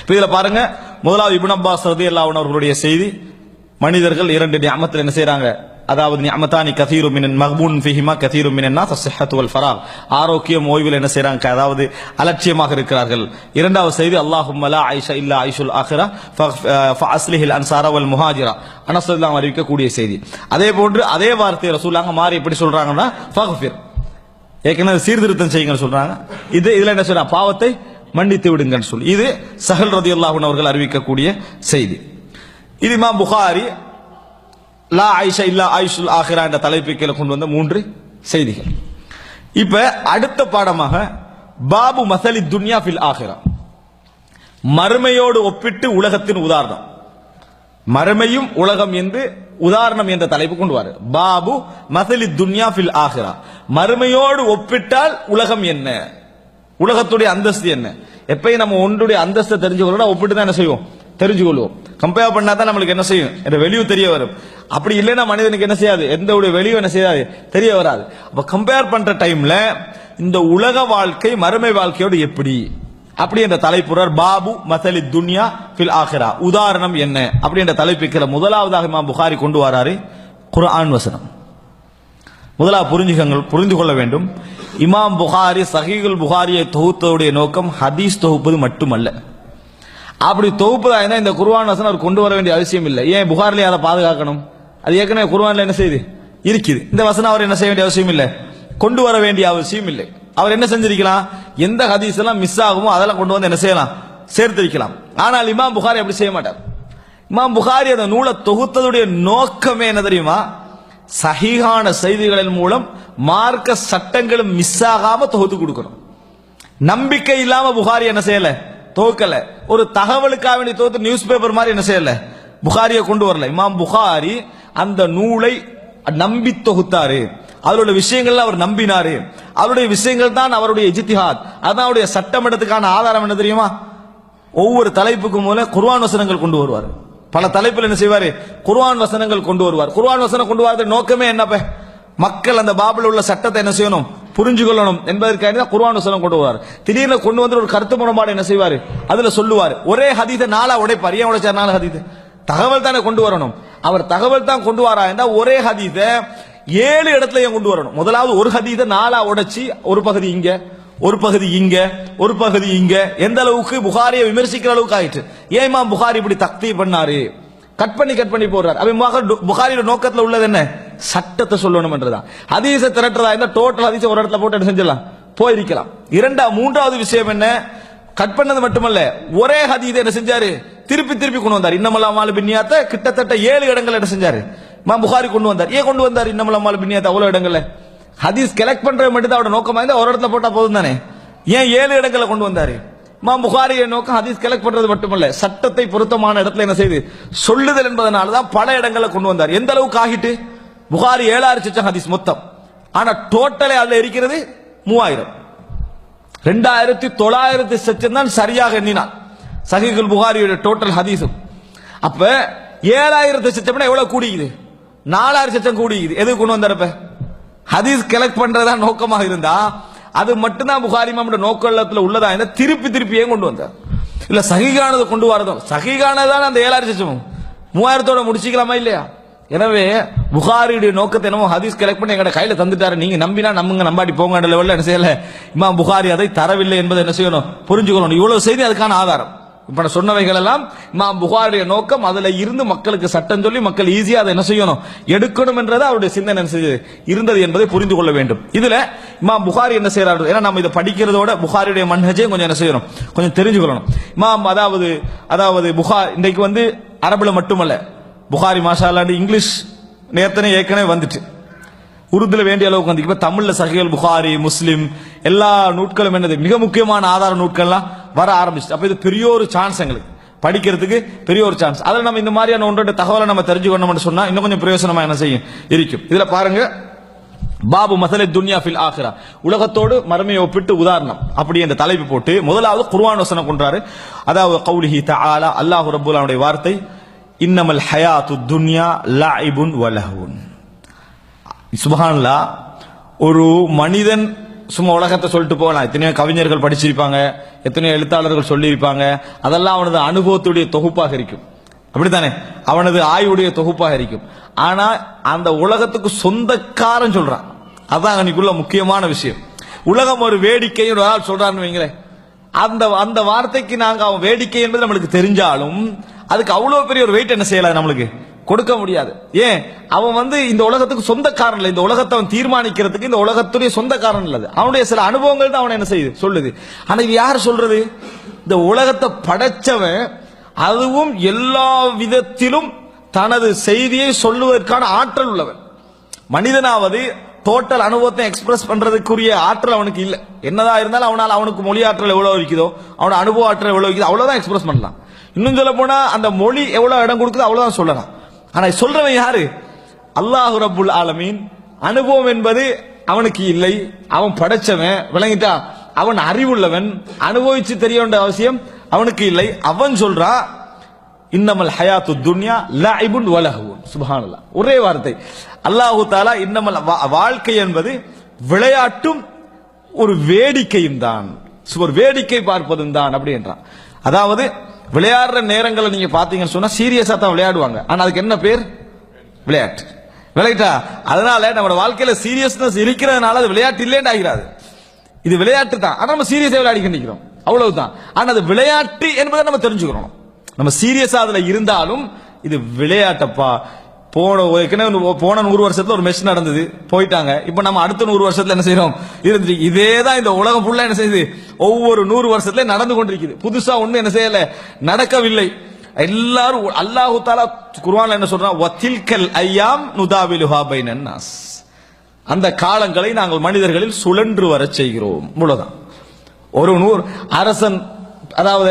இப்ப இதுல பாருங்க முதலாவது இபின் அப்பாஸ் ரதி அன்ஹு அவர்களுடைய செய்தி. மனிதர்கள் இரண்டு நியமத்தில் என்ன செய்யறாங்க அதாவது நியமத்தானி கதீரு மினன் மஹ்பூன் ஃபிஹிமா கதீரு மினன்னா தஸ்ஹத்து வல் ஃபராக். ஆரோக்கியம் ஓய்வில் என்ன செய்யறாங்க அதாவது அலட்சியமாக இருக்கிறார்கள். இரண்டாவது செய்தி அல்லாஹும்ம ஐஷா இல்லா ஐஷுல் ஆஹிரா அஸ்லிஹில் அன்சார வல் முஹாஜிரா. அனஸ் அறிவிக்கக்கூடிய செய்தி. அதே போன்று அதே வார்த்தையை ரசூலாங்க மாறி எப்படி சொல்றாங்கன்னா ஃபஹ்ஃபிர். ஏற்கனவே சீர்திருத்தம் செய்யுங்கன்னு சொல்றாங்க. இது இதுல என்ன சொல்றாங்க? பாவத்தை மன்னித்து விடுங்கன்னு சொல்லி. இது சஹல் ரதி அல்லாஹன் அவர்கள் அறிவிக்கக்கூடிய செய்தி. இது இமாம் புகாரி லா ஐஷா இல்லா ஆயுஷுல் ஆஹிரா என்ற தலைப்பை கீழே கொண்டு வந்த மூன்று செய்திகள். இப்ப அடுத்த பாடமாக பாபு மசலி துன்யா ஃபில் ஆஹிரா. மறுமையோடு ஒப்பிட்டு உலகத்தின் உதாரணம். மறுமையும் உலகம் என்று உதாரணம் என்ற தலைப்பு கொண்டு வாரு. பாபு மசலி துன்யா ஃபில் ஆஹிரா. மறுமையோடு ஒப்பிட்டால் உலகம் என்ன? உலகத்துடைய அந்தஸ்து என்ன? எப்பயும் நம்ம ஒன்றுடைய அந்தஸ்தை தெரிஞ்சுக்கொள்ளணும் ஒப்பிட்டு தான் என்ன செய்வோம்? தெரிஞ்சுக்கொள்வோம். கம்பேர் பண்ணா தான் நம்மளுக்கு என்ன செய்யும்? இந்த வெளியும் தெரிய வரும். அப்படி இல்லைன்னா மனிதனுக்கு என்ன செய்யாது? எந்த ஒரு வெளியும் என்ன செய்யாது? தெரிய வராது. அப்ப கம்பேர் பண்ற டைம்ல இந்த உலக வாழ்க்கை மறுமை வாழ்க்கையோடு எப்படி? அப்படி என்ற தலைப்புறார் பாபு மசலி துன்யா ஃபில் ஆஹிரா உதாரணம் என்ன? அப்படி என்ற தலைப்புக்கிற முதலாவதாக இமாம் புகாரி கொண்டு வராரு. குர்ஆன் வசனம். முதலாக புரிஞ்சுக்கங்கள் புரிந்து கொள்ள வேண்டும். இமாம் புகாரி சஹீகுல் புகாரியை தொகுத்தவுடைய நோக்கம் ஹதீஸ் தொகுப்பது மட்டுமல்ல. அப்படி தொகுப்பதாக இருந்தால் இந்த குர்வான் வசனம் அவர் கொண்டு வர வேண்டிய அவசியம் இல்லை. ஏன் புகார்லயே அதை பாதுகாக்கணும்? அது ஏற்கனவே குர்வானில் என்ன செய்யுது இருக்குது. இந்த வசனம் அவர் என்ன செய்ய வேண்டிய அவசியம் இல்லை. கொண்டு வர வேண்டிய அவசியம் இல்லை. அவர் என்ன செஞ்சிருக்கலாம்? எந்த ஹதீஸ் எல்லாம் மிஸ் ஆகுமோ அதெல்லாம் கொண்டு வந்து என்ன செய்யலாம்? சேர்த்திருக்கலாம். ஆனால் இமாம் புகாரி அப்படி செய்ய மாட்டார். இமாம் புகாரி அந்த நூலை தொகுத்ததுடைய நோக்கமே என்ன தெரியுமா? சகிகான செய்திகளின் மூலம் மார்க்க சட்டங்களும் மிஸ் ஆகாம தொகுத்து கொடுக்கணும். நம்பிக்கை இல்லாம புகாரி என்ன செய்யல? தோக்கல ஒரு தகவலுக்காக வேண்டி தோத்து நியூஸ் பேப்பர் மாதிரி என்ன செய்யல? புகாரியை கொண்டு வரல. இமாம் புகாரி அந்த நூலை நம்பி தொகுத்தாரு. அவருடைய விஷயங்கள்ல அவர் நம்பினாரு. அவருடைய விஷயங்கள் தான் அவருடைய இஜித்திஹாத். அதான் அவருடைய சட்டமன்றத்துக்கான ஆதாரம் என்ன தெரியுமா? ஒவ்வொரு தலைப்புக்கும் மூலம் குர்வான் வசனங்கள் கொண்டு வருவார். பல தலைப்பில் என்ன செய்வார்? குர்வான் வசனங்கள் கொண்டு வருவார். குர்வான் வசனம் கொண்டு வரது நோக்கமே என்னப்ப? மக்கள் அந்த பாபில் உள்ள சட்டத்தை என்ன செய்யணும்? புரிஞ்சு கொள்ளணும் என்பதற்காக தான் குர்வான் வசனம் கொண்டு வருவார். திடீர்னு கொண்டு வந்து ஒரு கருத்து முரண்பாடு என்ன செய்வார்? அதுல சொல்லுவார். ஒரே ஹதீத நாளா உடைப்பார். ஏன் உடைச்சார் நாலு ஹதீத தகவல் தானே கொண்டு வரணும். அவர் தகவல் தான் கொண்டு வரா என்றால் ஒரே ஹதீத ஏழு இடத்துல ஏன் கொண்டு வரணும்? முதலாவது ஒரு ஹதீத நாளா உடைச்சி ஒரு பகுதி இங்க ஒரு பகுதி இங்க ஒரு பகுதி இங்க. எந்த அளவுக்கு புகாரியை விமர்சிக்கிற அளவுக்கு ஆயிட்டு ஏன் புகாரி இப்படி தக்தி பண்ணாரு? கட் பண்ணி கட் பண்ணி போடுறாரு. அவன் புகாரியோட நோக்கத்துல உள்ளது என்ன? சட்டத்தை சொல்லணும் என்றுதான். ஹதீஸை திரட்டுறதா இருந்தா டோட்டல் ஹதீஸை ஒரு இடத்துல போட்டு என்ன செஞ்சிடலாம்? போயிருக்கலாம். இரண்டா மூன்றாவது விஷயம் என்ன? கட் பண்ணது மட்டுமல்ல ஒரே ஹதீஸை என்ன செஞ்சாரு? திருப்பி திருப்பி கொண்டு வந்தார். இன்னமல்லா மாலு பின்னியாத்த கிட்டத்தட்ட ஏழு இடங்கள் என்ன செஞ்சாரு? மா புகாரி கொண்டு வந்தார். ஏன் கொண்டு வந்தார்? இன்னமல்லா மாலு பின்னியாத்த அவ்வளவு இடங்கள்ல? ஹதீஸ் கலெக்ட் பண்றது மட்டும் தான் அவரோட நோக்கமா இருந்தா ஒரு இடத்துல போட்டா போதும் தானே? ஏன் ஏழு இடங்களை கொண்டு வந்தாரு? மா புகாரிய நோக்கம் ஹதீஸ் கலெக்ட் பண்றது மட்டுமல்ல சட்டத்தை பொருத்தமான இடத்துல என்ன செய்து சொல்லுதல் என்பதனால தான் பல இடங்களை கொண்டு வந்தார். எந்த அளவுக்கு ஆகிட்டு? புகாரி ஏழாயிரம் சச்சம் ஹதீஸ் மொத்தம். ஆனா டோட்டலே அதுல இருக்கிறது மூவாயிரம். ரெண்டாயிரத்தி தொள்ளாயிரத்தி சச்சம் தான் சரியாக எண்ணினான். சஹீகுல் புகாரியோட டோட்டல் ஹதீஸும். அப்ப ஏழாயிரத்து சச்சம்னா எவ்வளவு கூடிக்குது? நாலாயிரம் சச்சம் கூடிக்குது. எதுக்கு கொண்டு வந்தாரப்ப ஹதீஸ் கலெக்ட் பண்றதா நோக்கமாக இருந்தா அது மட்டும்தான் புகாரி மாமோட நோக்கத்தில் உள்ளதா என்ன திருப்பி திருப்பி ஏன் கொண்டு வந்தார்? இல்ல சகிகானது கொண்டு வரதும் சகிகானதான் அந்த ஏழாயிரம் சச்சமும்? மூவாயிரத்தோட முடிச்சிக்கலாமா இல்லையா? எனவே புகாரியுடைய நோக்கத்தை என்னமோ ஹதீஸ் கலெக்ட் பண்ணி எங்கட கையில தந்துட்டாரு. நீங்க நம்பினா நம்புங்க நம்பாடி போங்க லெவல்ல என்ன செய்யல? இமாம் புகாரி அதை தரவில்லை என்பதை என்ன செய்யணும்? புரிஞ்சுக்கணும் இவ்வளவு செய்தி அதுக்கான ஆதாரம். இப்ப நான் சொன்னவைகள் எல்லாம் இமாம் புகாருடைய நோக்கம் அதுல இருந்து மக்களுக்கு சட்டம் சொல்லி மக்கள் ஈஸியா அதை என்ன செய்யணும்? எடுக்கணும் என்றது அவருடைய சிந்தனை என்ன இருந்தது என்பதை புரிந்து கொள்ள வேண்டும். இதுல இமாம் புகாரி என்ன செய்யறாரு ஏன்னா நம்ம இதை படிக்கிறதோட புகாரியுடைய மன்ஹஜே கொஞ்சம் என்ன செய்யணும்? கொஞ்சம் தெரிஞ்சுக்கொள்ளணும் இமாம் அதாவது அதாவது புகார் இன்றைக்கு வந்து அரபுல மட்டுமல்ல. புகாரி மாஷாலாண்டு இங்கிலீஷ் நேத்தனே ஏற்கனவே வந்துட்டு. உருதுல வேண்டிய அளவுக்கு வந்து. இப்ப தமிழ்ல சஹிகள் புகாரி முஸ்லிம் எல்லா நூட்களும் என்னது? மிக முக்கியமான ஆதார நூட்கள்லாம் வர ஆரம்பிச்சு அப்ப இது பெரிய ஒரு சான்ஸ் எங்களுக்கு. படிக்கிறதுக்கு பெரிய ஒரு சான்ஸ் அதில் நம்ம இந்த மாதிரியான ஒன்றோட தகவலை நம்ம தெரிஞ்சுக்கணும்னு சொன்னா இன்னும் கொஞ்சம் பிரயோசனமா என்ன செய்யும்? இருக்கும். இதுல பாருங்க. பாபு மசலை துன்யா ஃபில் ஆஹிரா உலகத்தோடு மறுமையை ஒப்பிட்டு உதாரணம். அப்படி அந்த தலைப்பு போட்டு முதலாவது குர்வான் வசனம் கொண்டாரு அதாவது கௌலிஹி தஆலா அல்லாஹ் ரப்பூலுடைய வார்த்தை இன்னமல் ஹயாத்து துன்யா லாஇபுன் வலஹுன் சுபஹான்லா ஒரு மனிதன் சும்மா உலகத்தை சொல்லிட்டு போகலாம். எத்தனையோ கவிஞர்கள் படிச்சிருப்பாங்க. எத்தனையோ எழுத்தாளர்கள் சொல்லியிருப்பாங்க. அதெல்லாம் அவனது அனுபவத்துடைய தொகுப்பாக இருக்கும். அப்படித்தானே? அவனது ஆய்வுடைய தொகுப்பாக இருக்கும். ஆனா அந்த உலகத்துக்கு சொந்தக்காரன் சொல்றான். அதான் அன்னைக்குள்ள முக்கியமான விஷயம். உலகம் ஒரு வேடிக்கை ஒரு ஆள் சொல்றான்னு வைங்களேன். அந்த அந்த வார்த்தைக்கு நாங்க அவன் வேடிக்கை என்பது நம்மளுக்கு தெரிஞ்சாலும் அதுக்கு அவ்வளவு பெரிய ஒரு வெயிட் என்ன செய்யலாம் நம்மளுக்கு? கொடுக்க முடியாது. ஏன்? அவன் வந்து இந்த உலகத்துக்கு சொந்தக்காரன் இல்லை. இந்த உலகத்தை அவன் தீர்மானிக்கிறதுக்கு இந்த உலகத்துடைய சொந்தக்காரன் இல்லை. அவனுடைய சில அனுபவங்கள் தான் அவனை என்ன செய்யுது? சொல்லுது. ஆனா இது யார் சொல்றது? இந்த உலகத்தை படைச்சவன் அதுவும் எல்லா விதத்திலும் தனது செய்தியை சொல்லுவதற்கான ஆற்றல் உள்ளவன். மனிதனாவது டோட்டல் அனுபவத்தை எக்ஸ்பிரஸ் பண்றதுக்குரிய ஆற்றல் அவனுக்கு இல்லை. என்னதான் இருந்தாலும் அவனால் அவனுக்கு மொழி ஆற்றல் எவ்வளவு இருக்குதோ அவனோட அனுபவ ஆற்றல் எவ்வளவு இருக்குதோ அவ்வளவுதான் எக்ஸ்பிரஸ் பண்ணலாம். இன்னும் சொல்ல போனா அந்த மொழி எவ்வளவு இடம் கொடுக்குதோ அவ்வளவுதான் சொல்லலாம். ஆனா சொல்றவன் யாரு? அல்லாஹு ரபுல் ஆலமீன். அனுபவம் என்பது அவனுக்கு இல்லை. அவன் படைச்சவன். விளங்கிட்டா? அவன் அறிவுள்ளவன். அனுபவிச்சு தெரிய வேண்டிய அவசியம் அவனுக்கு இல்லை. அவன் சொல்றா இன்னமல் ஹயாத்து துன்யா லைபுன் வலகுவன் சுப்ஹானல்லாஹ். ஒரே வார்த்தை. அல்லாஹு தாலா இன்னமல் வா- வாழ்க்கை என்பது விளையாட்டும் ஒரு வேடிக்கையும் தான். ஒரு வேடிக்கை பார்ப்பதும் தான் அப்படி என்றான். அதாவது விளையாடுற நேரங்களை நீங்க பாத்தீங்கன்னு சொன்னா சீரியஸா தான் விளையாடுவாங்க. ஆனா அதுக்கு என்ன பேர்? விளையாட்டு. விளையாட்டா? அதனால நம்ம வாழ்க்கையில சீரியஸ்னஸ் இருக்கிறதுனால அது விளையாட்டு இல்லேன்னு ஆகிறாது இது விளையாட்டு தான். ஆனா நம்ம சீரியஸா விளையாடி நிக்கிறோம். அவ்வளவுதான். ஆனா அது விளையாட்டு என்பதை நம்ம தெரிஞ்சுக்கணும். நம்ம சீரியஸா அதுல இருந்தாலும் இது விளையாட்டப்பா. போன ஏற்கனவே ஒரு- போன நூறு வருஷத்துல ஒரு மெஷ் நடந்தது. போயிட்டாங்க. இப்ப நம்ம அடுத்த நூறு வருஷத்துல என்ன செய்யறோம் இருந்துச்சு இதே தான் இந்த உலகம் ஃபுல்லா என்ன செய்யுது? ஒவ்வொரு நூறு வருஷத்துல நடந்து கொண்டிருக்குது. புதுசா ஒண்ணு என்ன செய்யல. நடக்கவில்லை. எல்லாரும் அல்லாஹு தாலா குர்ஆன்ல என்ன சொல்றான்? வத்தில்கல் ஐயாம் நுதாவிலுஹா பைனன் நாஸ். அந்த காலங்களை நாங்கள் மனிதர்களில் சுழன்று வர செய்கிறோம். இவ்வளவுதான். ஒரு நூறு அரசன் அதாவது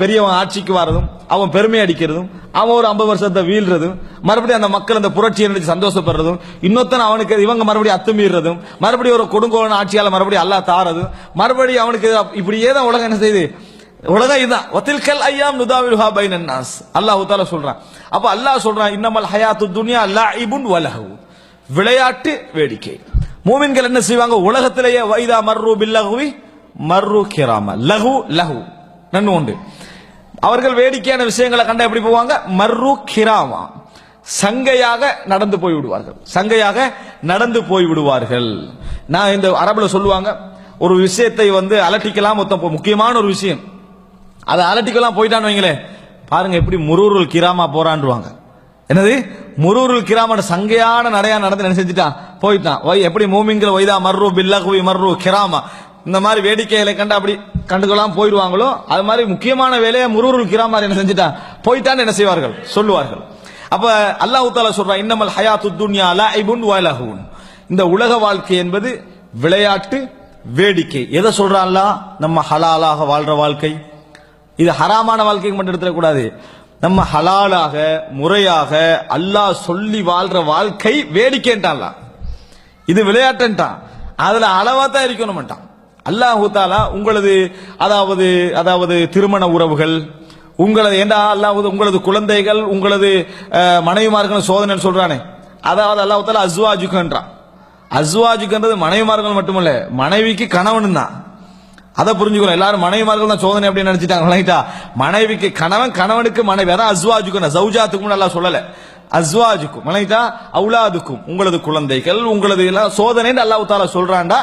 பெரியவன் ஆட்சிக்கு வரதும் அவன் பெருமை அடிக்கிறதும் அவன் ஒரு ஐம்பது வருஷத்தை வீழ்றதும் மறுபடியும் அந்த மக்கள் அந்த புரட்சியை நினைச்சு சந்தோஷப்படுறதும் இன்னொருத்தன் அவனுக்கு இவங்க மறுபடியும் அத்துமீறதும் மறுபடியும் ஒரு கொடுங்கோலன் ஆட்சியால மறுபடியும் அல்லாஹ் தாரதும் மறுபடியும் அவனுக்கு இப்படியே தான் உலகம் என்ன செய்யுது உலகம் இதுதான். வத்தில்கல் ஐயாம் நுதாவிலுஹா பைனன் நாஸ். அல்லாஹ் தாலா சொல்றான். அப்ப அல்லாஹ் சொல்றான் இன்னமல் ஹயாத்து துனியா அல்லா இபுன் வலஹு. விளையாட்டு வேடிக்கை. மூமின்கள் என்ன செய்வாங்க? உலகத்திலேயே வைதா மர்ரு பில்லகுவி மர்ரு கிராம. லகு லகு நன்மை உண்டு. அவர்கள் வேடிக்கையான விஷயங்களை கண்டா எப்படி போவாங்க? மர்ரு கிராமா. சங்கையாக நடந்து போய் விடுவார்கள். சங்கையாக நடந்து போய் விடுவார்கள். நான் இந்த அரபுல சொல்லுவாங்க ஒரு விஷயத்தை வந்து அலட்டிக்கலாம் மொத்தம் முக்கியமான ஒரு விஷயம். அதை அலட்டிக்கலாம் போயிட்டான்னு வைங்களேன். பாருங்க எப்படி முரூருல் கிராமா போறான்டுவாங்க என்னது? முரூருல் கிராம சங்கையான நடையா நடந்து என்ன செஞ்சுட்டான்? போயிட்டான். ஒய் எப்படி மூமிங்கிற வைதா மர்ரு பில்லகுவி மர்ரு கிராமா. இந்த மாதிரி வேடிக்கைகளை கண்டு அப்படி கண்டுக்கலாம் போயிடுவாங்களோ அது மாதிரி முக்கியமான வேலையை முரூருல் கிராமா என்ன செஞ்சுட்டா போயிட்டான்னு என்ன செய்வார்கள்? சொல்லுவார்கள். அப்ப அல்லாஹ் தாலா சொல்றான் இன்னமல் ஹயாத்து துன்யா லாஹிபுன் வலஹூன் இந்த உலக வாழ்க்கை என்பது விளையாட்டு வேடிக்கை. எதை சொல்றான்ல நம்ம ஹலாலாக வாழ்ற வாழ்க்கை. இது ஹராமான வாழ்க்கைக்கு மட்டும் எடுத்துடக்கூடாது நம்ம ஹலாலாக முறையாக அல்லாஹ் சொல்லி வாழ்ற வாழ்க்கை வேடிக்கைன்ட்டான்ல இது விளையாட்டுன்ட்டான். அதுல அளவா தான் இருக்கணும்ட்டான் அல்லாஹு தாலா உங்களது அதாவது அதாவது திருமண உறவுகள் உங்களது ஏண்டா அல்லாஹ் உங்களது குழந்தைகள் உங்களது மனைவிமார்கள் சோதனை சொல்றானே. அதாவது அல்லாஹ் தாலா அஸ்வாஜுக்குன்றான். அஸ்வாஜுக்குன்றது மனைவிமார்கள் மட்டுமல்ல மனைவிக்கு கணவன் தான். அதை புரிஞ்சுக்கணும். எல்லாரும் மனைவிமார்கள் தான் சோதனை அப்படின்னு நினைச்சிட்டாங்க விளங்கிட்டா மனைவிக்கு கணவன் கணவனுக்கு மனைவி அதான் அஸ்வாஜுக்கும் சௌஜாத்துக்கும் நல்லா சொல்லல. அஸ்வாஜுக்கும் மனைவிதா அவுலாதுக்கும். உங்களது குழந்தைகள் உங்களது எல்லாம் சோதனைன்னு அல்லாஹ் தாலா சொல்றான்டா.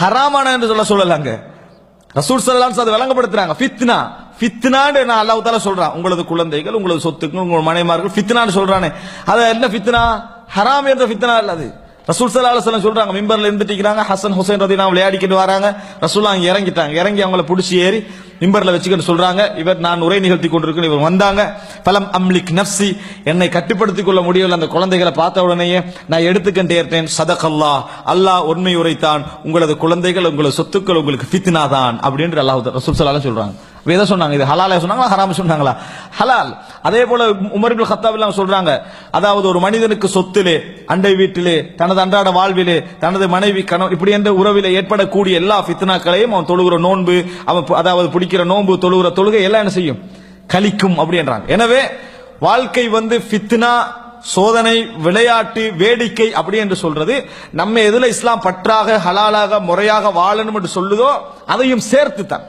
ஹராமான என்று சொல்ல சொல்லலாங்க ரசூல் சல்லாஸ் அதை விளங்கப்படுத்துறாங்க. ஃபித்னா. ஃபித்னான்னு நான் அல்லாஹ் தால சொல்றான். உங்களது குழந்தைகள் உங்களது சொத்துக்கள் உங்கள் மனைமார்கள் ஃபித்னான்னு சொல்றானே. அது என்ன ஃபித்னா? ஹராம் என்ற ஃபித்னா இல்லாது ரசூல் சல்லா அலுவலம் சொல்றாங்க மிம்பர்ல இருந்துட்டு ஹசன் ஹுசைன் ரதி நான் விளையாடிக்கிட்டு வராங்க. ரசூல் அங்கே இறங்கிட்டாங்க. இறங்கி அவங்கள பிடிச்சி ஏறி மிம்பர்ல வச்சுக்கிட்டு சொல்றாங்க இவர் நான் உரை நிகழ்த்தி கொண்டிருக்கேன் இவர் வந்தாங்க. பலம் அம்லிக் நப்சி என்னை கட்டுப்படுத்திக் கொள்ள முடியவில்லை அந்த குழந்தைகளை பார்த்த உடனேயே நான் எடுத்துக்கண்டே இருந்தேன் சதகல்லா அல்லாஹ் உண்மை உரைத்தான். உங்களது குழந்தைகள் உங்களது சொத்துக்கள் உங்களுக்கு ஃபித்னா தான் அப்படின்ற அல்லாஹ் ரசூல் சல்லா சொல்றாங்க. எதை சொன்னாங்க இது ஹலால சொன்னாங்களா ஹராம் சொன்னாங்களா? ஹலால். அதே போல உமர்பில் இப்னு எல்லாம் சொல்றாங்க அதாவது ஒரு மனிதனுக்கு சொத்திலே அண்டை வீட்டிலே தனது அன்றாட வாழ்விலே தனது மனைவி கணவன் இப்படி என்ற உறவிலே ஏற்படக்கூடிய எல்லா ஃபித்னாக்களையும் அவன் தொழுகிற நோன்பு அவன் அதாவது பிடிக்கிற நோன்பு தொழுகிற தொழுகை எல்லாம் என்ன செய்யும்? கலிக்கும் அப்படின்றாங்க எனவே வாழ்க்கை வந்து ஃபித்னா சோதனை விளையாட்டு வேடிக்கை அப்படி என்று சொல்றது நம்ம எதுல இஸ்லாம் பற்றாக ஹலாலாக முறையாக வாழணும் என்று சொல்லுதோ அதையும் சேர்த்து தான்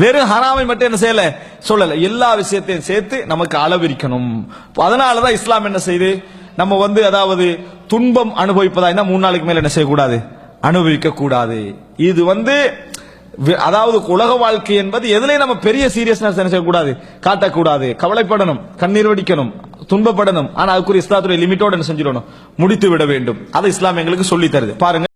வெறும் ஹராமை மட்டும் என்ன செய்யல? சொல்லல. எல்லா விஷயத்தையும் சேர்த்து நமக்கு அளவிருக்கணும். அதனாலதான் இஸ்லாம் என்ன செய்யுது நம்ம வந்து அதாவது துன்பம் அனுபவிப்பதா இருந்தா மூணு நாளைக்கு மேல என்ன செய்யக்கூடாது? அனுபவிக்க கூடாது இது வந்து அதாவது உலக வாழ்க்கை என்பது எதுலயும் நம்ம பெரிய சீரியஸ்னஸ் என்ன செய்யக்கூடாது? காட்டக்கூடாது. கவலைப்படணும். கண்ணீர் வடிக்கணும். துன்பப்படணும். ஆனா அதுக்குரிய இஸ்லாத்துடைய லிமிட்டோட என்ன செஞ்சிடணும்? முடித்து விட வேண்டும். அதை இஸ்லாம் எங்களுக்கு சொல்லி தருது பாருங்க.